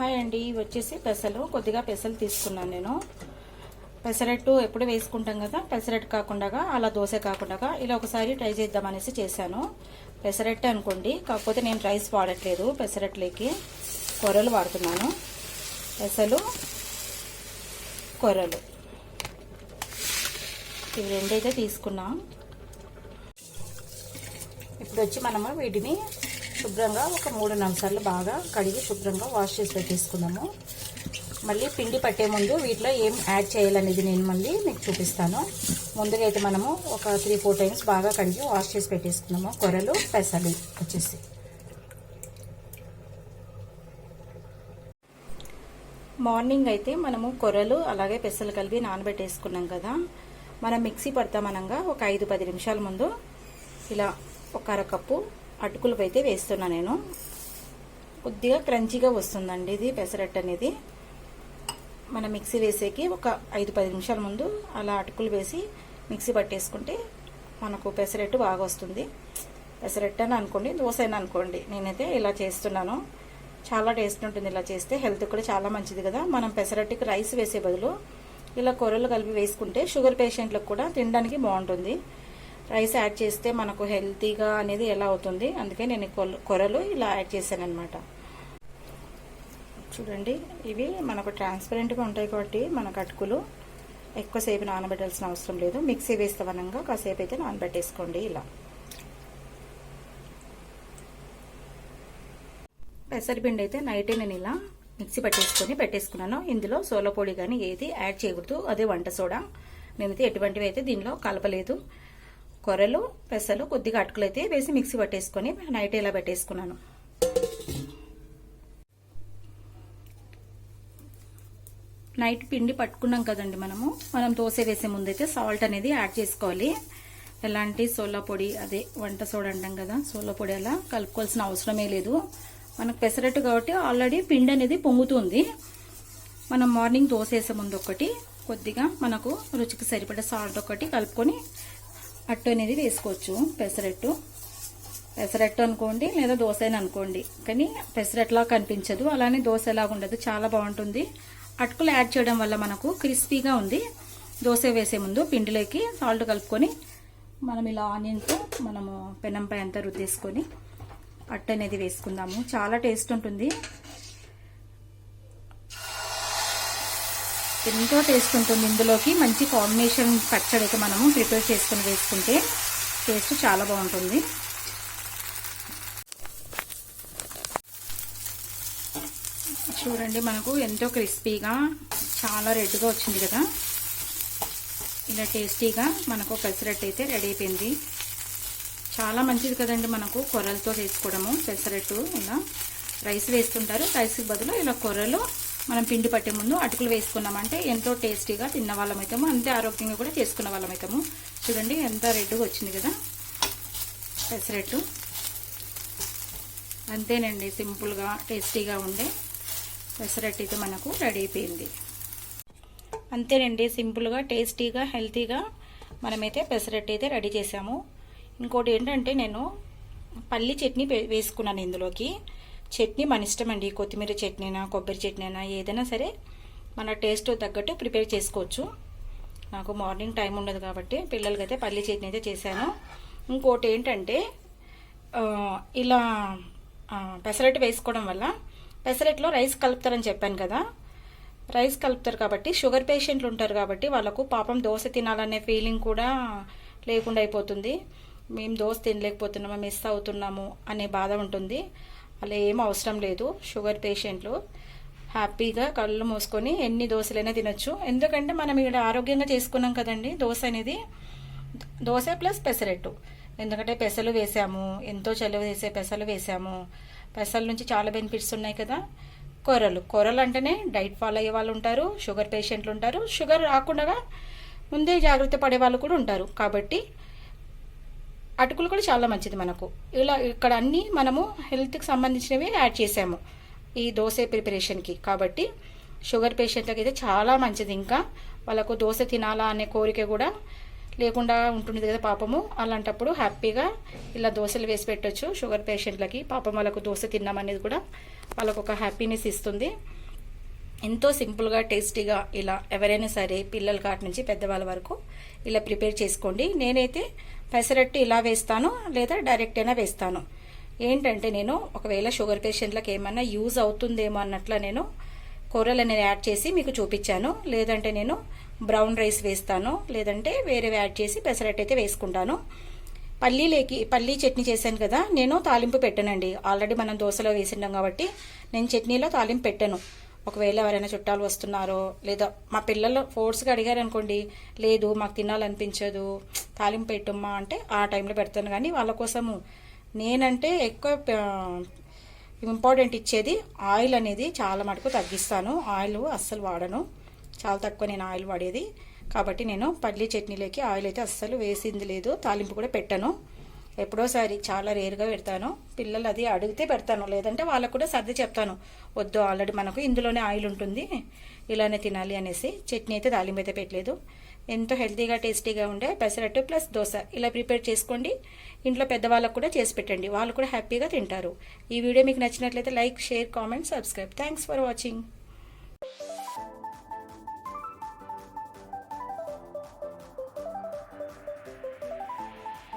Hi అండి ఇవి వచ్చేసి పెసలు. కొద్దిగా పెసలు తీసుకున్నాను నేను. పెసరట్టు ఎప్పుడు వేసుకుంటాం కదా పెసరట్టు కాకుండా అలా దోశ కాకుండా ఇలా ఒకసారి ట్రై చేద్దామనేసి చేశాను. పెసరట్టు అనుకోండి కాకపోతే నేను రైస్ వాడట్లేదు పెసరట్లేకి. కొర్రలు వాడుతున్నాను. పెసలు కొర్రలు. ఇవి రెండైతే తీసుకున్నాం. ఇప్పుడు వచ్చి మనము వీటిని శుభ్రంగా ఒక మూడు నిమిషాలు బాగా కడిగి శుభ్రంగా వాష్ చేసి పెట్టేసుకున్నాము మళ్ళీ పిండి పట్టే ముందు వీటిలో ఏం యాడ్ చేయాలనేది నేను మళ్ళీ మీకు చూపిస్తాను. ముందుగా అయితే మనము ఒక త్రీ ఫోర్ టైమ్స్ బాగా కడిగి వాష్ చేసి పెట్టేసుకున్నాము కొరలు పెసలు వచ్చేసి. మార్నింగ్ అయితే మనము కొర్రలు అలాగే పెసలు కలిపి నానబెట్టేసుకున్నాం కదా. మనం మిక్సీ పడతామనగా ఒక ఐదు పది నిమిషాల ముందు ఇలా ఒక అరకప్పు అటుకులు అయితే వేస్తున్నా నేను. కొద్దిగా క్రంచీగా వస్తుందండి ఇది పెసరట్టు అనేది. మన మిక్సీ వేసేకి ఒక ఐదు పది నిమిషాల ముందు అలా అటుకులు వేసి మిక్సీ పట్టేసుకుంటే మనకు పెసరట్టు బాగా వస్తుంది. పెసరట్టు అని అనుకోండి దోశ అని అనుకోండి నేనైతే ఇలా చేస్తున్నాను. చాలా టేస్ట్ ఉంటుంది ఇలా చేస్తే హెల్త్ కూడా చాలా మంచిది కదా. మనం పెసరట్టుకి రైస్ వేసే బదులు ఇలా కూరలు కలిపి వేసుకుంటే షుగర్ పేషెంట్లకు కూడా తినడానికి బాగుంటుంది. రైస్ యాడ్ చేస్తే మనకు హెల్తీగా అనేది ఎలా అవుతుంది? అందుకే నేను కొరలు ఇలా యాడ్ చేశాను అనమాట చూడండి ఇవి మనకు ట్రాన్స్పరెంట్గా ఉంటాయి కాబట్టి మన అటుకులు ఎక్కువసేపు నానబెట్టాల్సిన అవసరం లేదు. మిక్సీ వేస్తవనంగా కాసేపు అయితే నానబెట్టేసుకోండి ఇలా. పెసరిపిండి అయితే నైటే నేను ఇలా మిక్సీ పట్టేసుకొని పెట్టేసుకున్నాను. ఇందులో సోల పొడి కానీ ఏది యాడ్ చేయకూడదు. అదే వంట సోడా. నేనైతే ఎటువంటివి అయితే దీనిలో కలపలేదు. కొర్రలు పెసలు కొద్దిగా అటుకులు అయితే వేసి మిక్సీ పట్టేసుకొని నైట్ ఇలా పెట్టేసుకున్నాను. నైట్ పిండి పట్టుకున్నాం కదండి మనము. మనం దోశ వేసే ముందైతే సాల్ట్ అనేది యాడ్ చేసుకోవాలి. ఎలాంటి సోలా పొడి అదే వంట సోడా అంటాం కదా సోలా పొడి అలా కలుపుకోవాల్సిన అవసరమే లేదు. మనకు పెసరట్టు కాబట్టి ఆల్రెడీ పిండి అనేది పొంగుతుంది. మనం మార్నింగ్ దోశ వేసే ముందు ఒకటి కొద్దిగా మనకు రుచికి సరిపడే సాల్ట్ ఒకటి కలుపుకొని అట్టు అనేది వేసుకోవచ్చు పెసరట్టు. పెసరట్టు అనుకోండి లేదా దోశ అని అనుకోండి. కానీ పెసరట్లా కనిపించదు. అలానే దోశ లాగా ఉండదు చాలా బాగుంటుంది. అటుకులు యాడ్ చేయడం వల్ల మనకు క్రిస్పీగా ఉంది. దోశ వేసే ముందు పిండిలోకి సాల్ట్ కలుపుకొని మనం ఇలా ఆనియన్తో మనము పెనంపై అంతా రుద్దేసుకొని అట్టు అనేది వేసుకుందాము. చాలా టేస్ట్ ఉంటుంది. ఎంతో టేస్ట్ ఉంటుంది ఇందులోకి మంచి కాంబినేషన్ పచ్చడి అయితే మనము ప్రిపేర్ చేసుకుని వేసుకుంటే టేస్ట్ చాలా బాగుంటుంది. చూడండి మనకు ఎంతో క్రిస్పీగా చాలా రెడ్గా వచ్చింది కదా. ఇలా టేస్టీగా మనకు పెసరట్టు అయితే రెడీ అయిపోయింది. చాలా మంచిది కదండి మనకు కొర్రలతో వేసుకోవడము పెసరట్టు. ఇలా రైస్ వేస్తుంటారు రైస్కి బదులు ఇలా కొర్రలు మనం పిండి పట్టే ముందు అటుకులు వేసుకున్నామంటే ఎంతో టేస్టీగా తిన్న వాళ్ళం అవుతాము అంతే ఆరోగ్యంగా కూడా చేసుకున్న వాళ్ళం అవుతాము చూడండి ఎంత రెడ్గా వచ్చింది కదా? పెసరట్టు. అంతేనండి సింపుల్గా టేస్టీగా ఉండే పెసరెట్టు అయితే మనకు రెడీ అయిపోయింది. అంతేనండి సింపుల్గా టేస్టీగా హెల్తీగా మనమైతే పెసరెట్టు అయితే రెడీ చేసాము. ఇంకోటి ఏంటంటే నేను పల్లి చట్నీ వేసుకున్నాను ఇందులోకి. చట్నీ మన ఇష్టం అండి కొత్తిమీర చట్నీనా కొబ్బరి చట్నీ అయినా ఏదైనా సరే మన టేస్ట్ తగ్గట్టు ప్రిపేర్ చేసుకోవచ్చు. నాకు మార్నింగ్ టైం ఉండదు కాబట్టి పిల్లలకైతే పల్లి చట్నీ అయితే చేశాను. ఇంకోటి ఏంటంటే ఇలా పెసరట్టు వేసుకోవడం వల్ల పెసరట్లో రైస్ కలుపుతారని చెప్పాను కదా. రైస్ కలుపుతారు కాబట్టి షుగర్ పేషెంట్లు ఉంటారు కాబట్టి వాళ్ళకు పాపం దోశ తినాలనే ఫీలింగ్ కూడా లేకుండా అయిపోతుంది. మేము దోశ తినలేకపోతున్నాము మిస్ అవుతున్నాము అనే బాధ ఉంటుంది. అలా ఏం అవసరం లేదు. షుగర్ పేషెంట్లు హ్యాపీగా కళ్ళు మూసుకొని ఎన్ని దోశలైనా తినొచ్చు. ఎందుకంటే మనం ఇక్కడ ఆరోగ్యంగా చేసుకున్నాం కదండి దోశ అనేది దోశ ప్లస్ పెసరెట్టు. ఎందుకంటే పెసలు వేసాము ఎంతో చలువ వేసే పెసలు వేసాము. పెసల నుంచి చాలా బెనిఫిట్స్ ఉన్నాయి కదా. కూరలు. కూరలు అంటేనే డైట్ ఫాలో అయ్యే వాళ్ళు ఉంటారు షుగర్ పేషెంట్లు ఉంటారు. షుగర్ రాకుండా ముందే జాగ్రత్త పడే వాళ్ళు కూడా ఉంటారు. కాబట్టి అటుకులు కూడా చాలా మంచిది మనకు. ఇలా ఇక్కడ అన్నీ మనము హెల్త్కి సంబంధించినవి యాడ్ చేసాము ఈ దోశ ప్రిపరేషన్కి కాబట్టి షుగర్ పేషెంట్లకి అయితే చాలా మంచిది ఇంకా. వాళ్ళకు దోశ తినాలా అనే కోరిక కూడా లేకుండా ఉంటుంది కదా పాపము. అలాంటప్పుడు హ్యాపీగా ఇలా దోశలు వేసి పెట్టొచ్చు. షుగర్ పేషెంట్లకి పాపం వాళ్ళకు దోశ తిన్నామనేది కూడా వాళ్ళకు ఒక హ్యాపీనెస్ ఇస్తుంది. ఎంతో సింపుల్గా టేస్టీగా ఇలా ఎవరైనా సరే పిల్లల కాటి నుంచి పెద్దవాళ్ళ వరకు ఇలా ప్రిపేర్ చేసుకోండి. నేనైతే పెసరట్టు ఇలా వేస్తాను లేదా డైరెక్ట్ అయినా వేస్తాను. ఏంటంటే నేను ఒకవేళ షుగర్ పేషెంట్లకు ఏమన్నా యూజ్ అవుతుందేమో అన్నట్ల నేను కూరలు అనేది యాడ్ చేసి మీకు చూపించాను. లేదంటే నేను బ్రౌన్ రైస్ వేస్తాను లేదంటే వేరేవి యాడ్ చేసి పెసరట్టు అయితే వేసుకుంటాను. పల్లీలేకి పల్లీ చట్నీ చేశాను కదా నేను తాలింపు పెట్టానండి. ఆల్రెడీ మనం దోశలో వేసిండాం కాబట్టి నేను చట్నీలో తాలింపు పెట్టాను. ఒకవేళ ఎవరైనా చుట్టాలు వస్తున్నారో లేదా మా పిల్లలు ఫోర్స్గా అడిగారు అనుకోండి లేదు మాకు తినాలనిపించదు తాలింపు పెట్టమ్మా అంటే ఆ టైంలో పెడతాను. కానీ వాళ్ళ కోసము నేనంటే ఎక్కువ ఇంపార్టెంట్ ఇచ్చేది ఆయిల్ అనేది చాలా మటుకు తగ్గిస్తాను. ఆయిల్ అస్సలు వాడను. చాలా తక్కువ నేను ఆయిల్ వాడేది. కాబట్టి నేను పల్లీ చట్నీలోకి ఆయిల్ అయితే అస్సలు వేసింది లేదు. తాలింపు కూడా పెట్టను. ఎప్పుడోసారి చాలా రేరుగా పెడతాను. పిల్లలు అది అడిగితే పెడతాను. లేదంటే వాళ్ళకు కూడా సర్ది చెప్తాను. వద్దు ఆల్రెడీ మనకు ఇందులోనే ఆయిల్ ఉంటుంది. ఇలానే తినాలి అనేసి చట్నీ అయితే తాలింపు అయితే పెట్టలేదు. ఎంతో హెల్తీగా టేస్టీగా ఉండే పెసరట్టు ప్లస్ దోశ. ఇలా ప్రిపేర్ చేసుకోండి. ఇంట్లో పెద్దవాళ్ళకు కూడా చేసి పెట్టండి. వాళ్ళు కూడా హ్యాపీగా తింటారు. ఈ వీడియో మీకు నచ్చినట్లయితే like share comment subscribe. Thanks for watching.